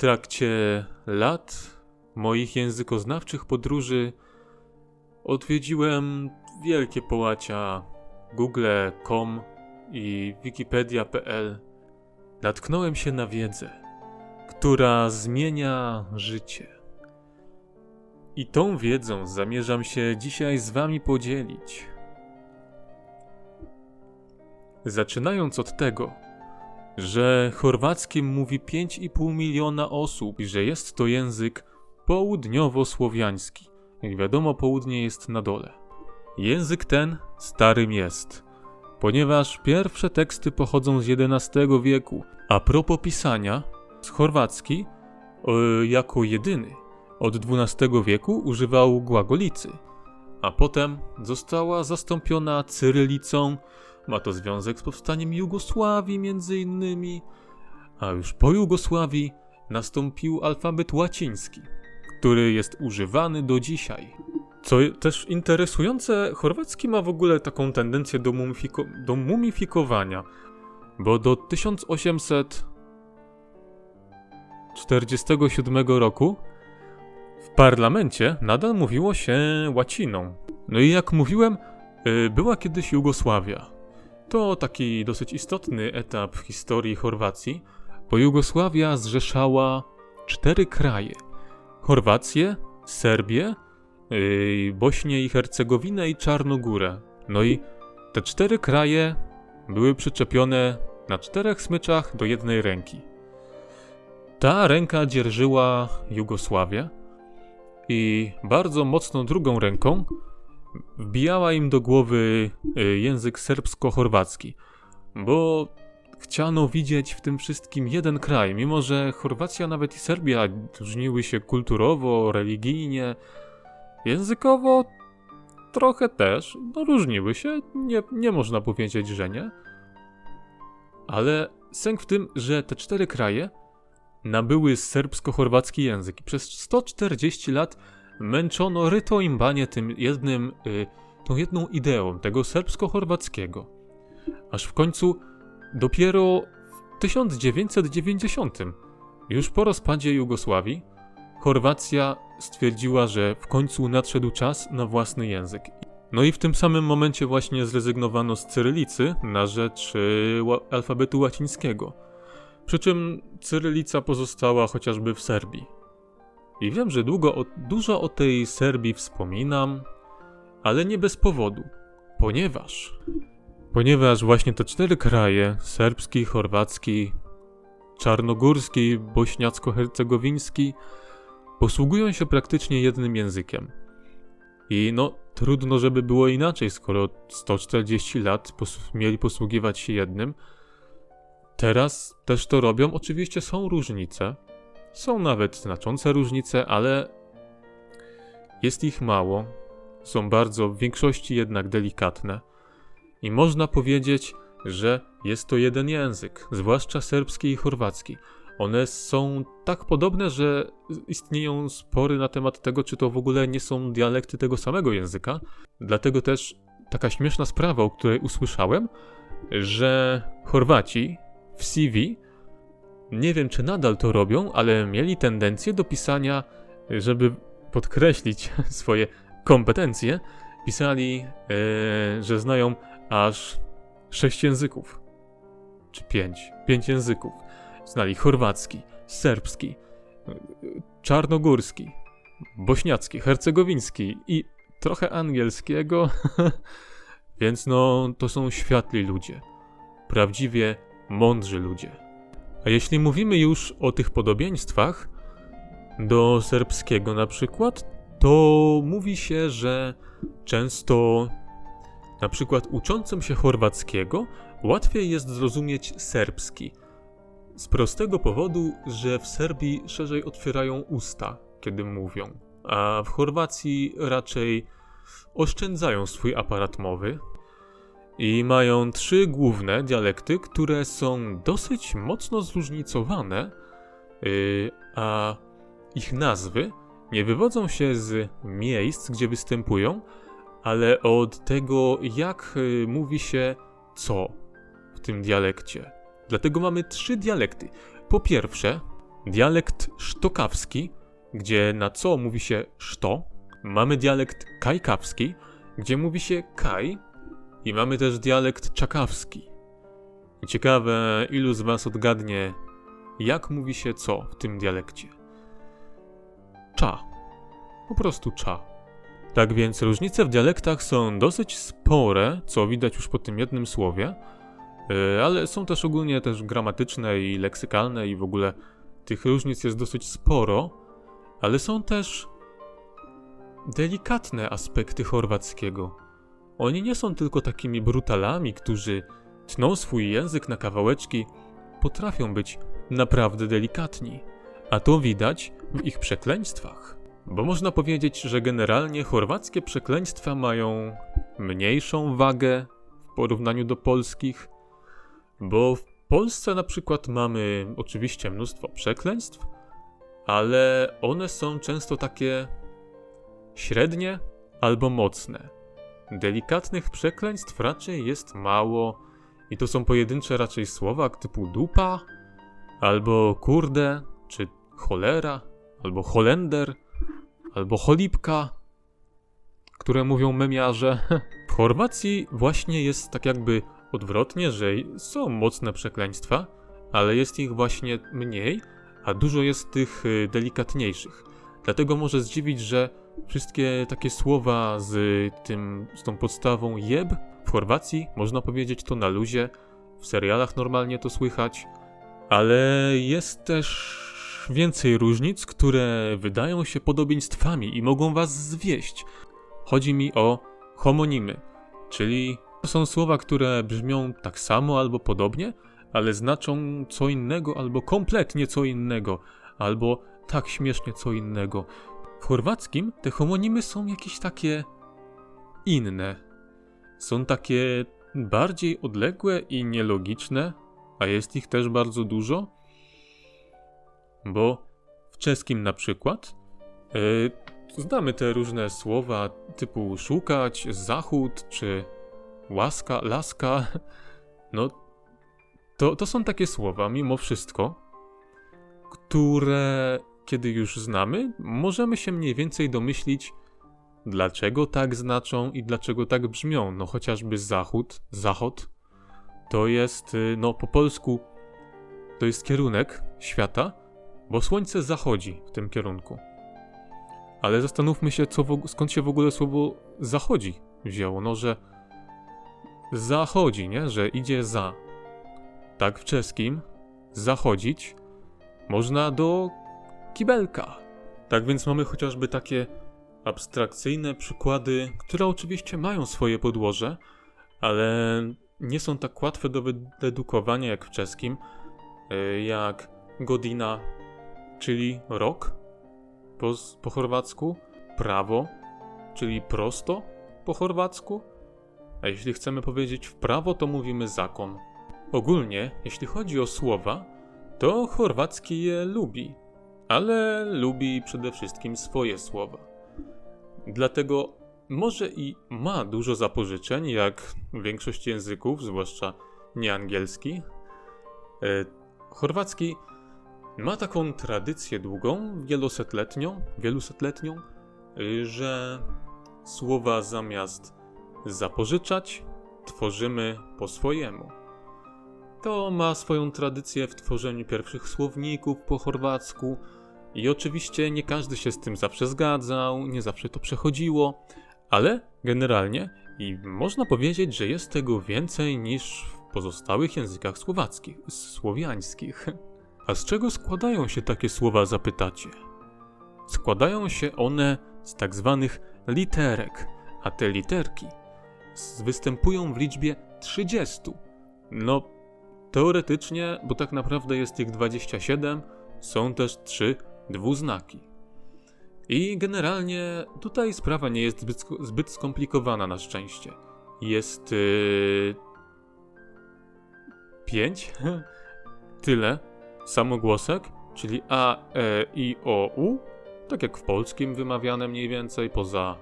trakcie lat moich językoznawczych podróży odwiedziłem wielkie połacia google.com i wikipedia.pl. Natknąłem się na wiedzę, która zmienia życie. I tą wiedzą zamierzam się dzisiaj z Wami podzielić. Zaczynając od tego, że chorwackim mówi 5,5 miliona osób i że jest to język południowo-słowiański. Jak wiadomo, południe jest na dole. Język ten starym jest, ponieważ pierwsze teksty pochodzą z XI wieku, a propos pisania, z chorwacki e, jako jedyny od XII wieku używał głagolicy, a potem została zastąpiona cyrylicą. Ma to związek z powstaniem Jugosławii między innymi, a już po Jugosławii nastąpił alfabet łaciński, który jest używany do dzisiaj. Co też interesujące, chorwacki ma w ogóle taką tendencję do, mumifiko do mumifikowania, bo do 1847 roku w parlamencie nadal mówiło się łaciną. No i jak mówiłem, y, była kiedyś Jugosławia. To taki dosyć istotny etap w historii Chorwacji, bo Jugosławia zrzeszała cztery kraje: Chorwację, Serbię, yy, Bośnię i Hercegowinę i Czarnogórę. No i te cztery kraje były przyczepione na czterech smyczach do jednej ręki. Ta ręka dzierżyła Jugosławię i bardzo mocno drugą ręką wbijała im do głowy y, język serbsko-chorwacki, bo chciano widzieć w tym wszystkim jeden kraj, mimo że Chorwacja nawet i Serbia różniły się kulturowo, religijnie, językowo trochę też, no różniły się, nie, nie można powiedzieć, że nie. Ale sęk w tym, że te cztery kraje nabyły serbsko-chorwacki język i przez 140 lat męczono ryto imbanie tym jednym, y, tą jedną ideą tego serbsko-chorwackiego. Aż w końcu dopiero w 1990, już po rozpadzie Jugosławii, Chorwacja stwierdziła, że w końcu nadszedł czas na własny język. No i w tym samym momencie właśnie zrezygnowano z cyrylicy na rzecz y, alfabetu łacińskiego. Przy czym cyrylica pozostała chociażby w Serbii. I wiem, że długo o, dużo o tej Serbii wspominam, ale nie bez powodu, ponieważ ponieważ właśnie te cztery kraje serbski, chorwacki, czarnogórski, bośniacko-hercegowiński posługują się praktycznie jednym językiem. I no, trudno, żeby było inaczej, skoro 140 lat pos mieli posługiwać się jednym. Teraz też to robią. Oczywiście są różnice, są nawet znaczące różnice, ale jest ich mało. Są bardzo w większości jednak delikatne. I można powiedzieć, że jest to jeden język, zwłaszcza serbski i chorwacki. One są tak podobne, że istnieją spory na temat tego, czy to w ogóle nie są dialekty tego samego języka. Dlatego też taka śmieszna sprawa, o której usłyszałem, że Chorwaci w CV nie wiem, czy nadal to robią, ale mieli tendencję do pisania, żeby podkreślić swoje kompetencje, pisali, e, że znają aż sześć języków. Czy pięć. Pięć języków. Znali chorwacki, serbski, czarnogórski, bośniacki, hercegowiński i trochę angielskiego. Więc no, to są światli ludzie. Prawdziwie mądrzy ludzie. A jeśli mówimy już o tych podobieństwach do serbskiego na przykład, to mówi się, że często na przykład uczącym się chorwackiego łatwiej jest zrozumieć serbski. Z prostego powodu, że w Serbii szerzej otwierają usta, kiedy mówią, a w Chorwacji raczej oszczędzają swój aparat mowy, i mają trzy główne dialekty, które są dosyć mocno zróżnicowane, yy, a ich nazwy nie wywodzą się z miejsc, gdzie występują, ale od tego, jak yy, mówi się co w tym dialekcie. Dlatego mamy trzy dialekty. Po pierwsze, dialekt sztokawski, gdzie na co mówi się szto. Mamy dialekt kajkawski, gdzie mówi się kaj. I mamy też dialekt czakawski. Ciekawe, ilu z was odgadnie, jak mówi się co w tym dialekcie. Cza. Po prostu cza. Tak więc różnice w dialektach są dosyć spore, co widać już po tym jednym słowie, yy, ale są też ogólnie też gramatyczne i leksykalne i w ogóle tych różnic jest dosyć sporo, ale są też delikatne aspekty chorwackiego. Oni nie są tylko takimi brutalami, którzy tną swój język na kawałeczki, potrafią być naprawdę delikatni, a to widać w ich przekleństwach. Bo można powiedzieć, że generalnie chorwackie przekleństwa mają mniejszą wagę w porównaniu do polskich, bo w Polsce na przykład mamy oczywiście mnóstwo przekleństw, ale one są często takie średnie albo mocne. Delikatnych przekleństw raczej jest mało i to są pojedyncze raczej słowa typu dupa, albo kurde, czy cholera, albo holender, albo cholipka, które mówią memiarze. W Chorwacji właśnie jest tak jakby odwrotnie, że są mocne przekleństwa, ale jest ich właśnie mniej, a dużo jest tych y, delikatniejszych. Dlatego może zdziwić, że wszystkie takie słowa z tym, z tą podstawą jeb w Chorwacji można powiedzieć to na luzie, w serialach normalnie to słychać, ale jest też więcej różnic, które wydają się podobieństwami i mogą was zwieść. Chodzi mi o homonimy, czyli to są słowa, które brzmią tak samo albo podobnie, ale znaczą co innego albo kompletnie co innego, albo tak śmiesznie co innego. W chorwackim te homonimy są jakieś takie inne. Są takie bardziej odległe i nielogiczne, a jest ich też bardzo dużo. Bo w czeskim na przykład yy, znamy te różne słowa typu szukać, zachód czy łaska, laska. No, to, to są takie słowa, mimo wszystko, które kiedy już znamy, możemy się mniej więcej domyślić, dlaczego tak znaczą i dlaczego tak brzmią. No chociażby zachód, zachód, to jest, y, no po polsku, to jest kierunek świata, bo słońce zachodzi w tym kierunku. Ale zastanówmy się, co skąd się w ogóle słowo zachodzi wzięło. No, że zachodzi, nie? Że idzie za. Tak w czeskim zachodzić można do kibelka. Tak więc mamy chociażby takie abstrakcyjne przykłady, które oczywiście mają swoje podłoże, ale nie są tak łatwe do wydedukowania jak w czeskim, e, jak godzina, czyli rok po, po chorwacku, prawo, czyli prosto po chorwacku, a jeśli chcemy powiedzieć w prawo, to mówimy zakon. Ogólnie, jeśli chodzi o słowa, to chorwacki je lubi, ale lubi przede wszystkim swoje słowa. Dlatego może i ma dużo zapożyczeń, jak większość języków, zwłaszcza nieangielski. E, chorwacki ma taką tradycję długą, wielosetletnią, wielusetletnią, e, że słowa zamiast zapożyczać, tworzymy po swojemu. To ma swoją tradycję w tworzeniu pierwszych słowników po chorwacku i oczywiście nie każdy się z tym zawsze zgadzał, nie zawsze to przechodziło, ale generalnie i można powiedzieć, że jest tego więcej niż w pozostałych językach słowackich, słowiańskich. A z czego składają się takie słowa, zapytacie? Składają się one z tak zwanych literek, a te literki występują w liczbie 30. No, teoretycznie, bo tak naprawdę jest ich 27, są też trzy dwuznaki. I generalnie tutaj sprawa nie jest zbyt, zbyt skomplikowana na szczęście. Jest yy, pięć, tyle samogłosek, czyli A, E, I, O, U, tak jak w polskim wymawiane mniej więcej, poza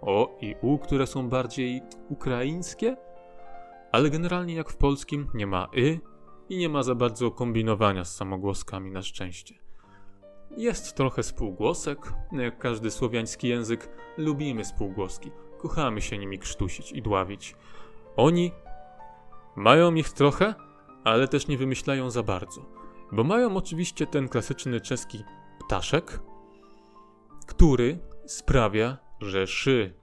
O i U, które są bardziej ukraińskie, ale generalnie jak w polskim nie ma Y, i nie ma za bardzo kombinowania z samogłoskami na szczęście. Jest trochę spółgłosek, jak każdy słowiański język, lubimy spółgłoski, kochamy się nimi krztusić i dławić. Oni mają ich trochę, ale też nie wymyślają za bardzo, bo mają oczywiście ten klasyczny czeski ptaszek, który sprawia, że szy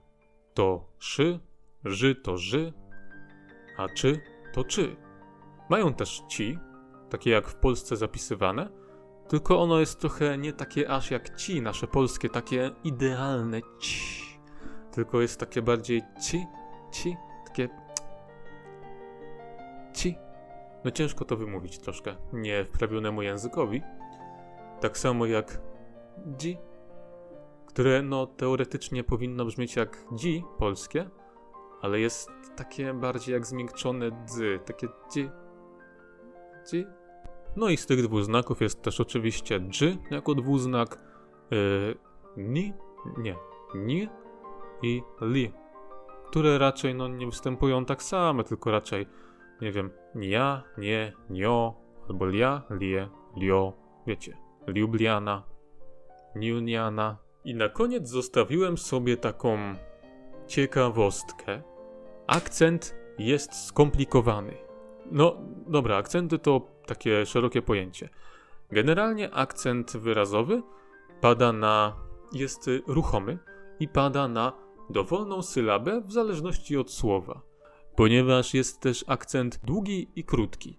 to szy, ży to ży, a czy to czy. Mają też ci, takie jak w Polsce zapisywane, tylko ono jest trochę nie takie aż jak ci, nasze polskie, takie idealne ci. Tylko jest takie bardziej ci, ci, takie ci. No ciężko to wymówić troszkę, nie wprawionemu językowi. Tak samo jak dzi, które no teoretycznie powinno brzmieć jak dzi polskie, ale jest takie bardziej jak zmiękczone dzy, takie dzi, dzi. No i z tych dwuznaków jest też oczywiście dży jako dwuznak, yy, ni, nie, ni i li, które raczej no nie występują tak same, tylko raczej, nie wiem, nia, nie, nio, albo lia, lie, lio, wiecie, Liubliana, Niuniana. I na koniec zostawiłem sobie taką ciekawostkę. Akcent jest skomplikowany. No, dobra, akcenty to takie szerokie pojęcie. Generalnie akcent wyrazowy pada na. jest ruchomy i pada na dowolną sylabę w zależności od słowa. Ponieważ jest też akcent długi i krótki.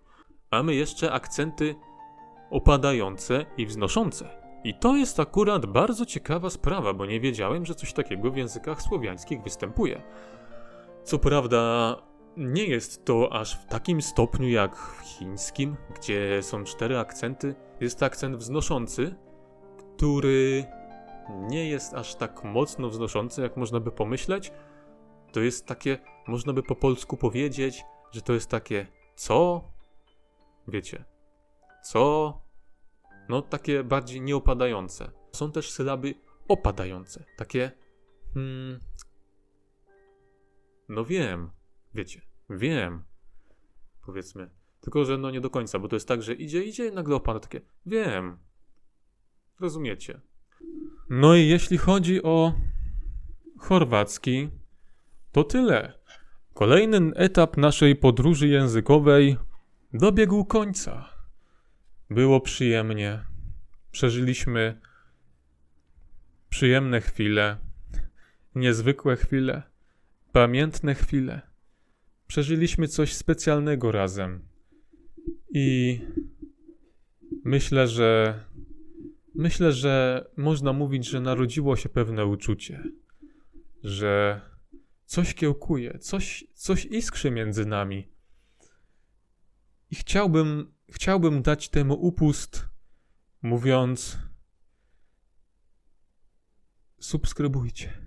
Mamy jeszcze akcenty opadające i wznoszące. I to jest akurat bardzo ciekawa sprawa, bo nie wiedziałem, że coś takiego w językach słowiańskich występuje. Co prawda, nie jest to aż w takim stopniu jak w chińskim, gdzie są cztery akcenty. Jest akcent wznoszący, który nie jest aż tak mocno wznoszący, jak można by pomyśleć. To jest takie, można by po polsku powiedzieć, że to jest takie co? Wiecie, co? No takie bardziej nieopadające. Są też sylaby opadające, takie hmm, no wiem, wiecie, wiem, powiedzmy. Tylko, że no nie do końca, bo to jest tak, że idzie, idzie i nagle opada takie, wiem. Rozumiecie. No i jeśli chodzi o chorwacki, to tyle. Kolejny etap naszej podróży językowej dobiegł końca. Było przyjemnie. Przeżyliśmy przyjemne chwile, niezwykłe chwile, pamiętne chwile. Przeżyliśmy coś specjalnego razem. I myślę, że myślę, że można mówić, że narodziło się pewne uczucie, że coś kiełkuje, coś, coś iskrzy między nami. I chciałbym, chciałbym dać temu upust, mówiąc: subskrybujcie.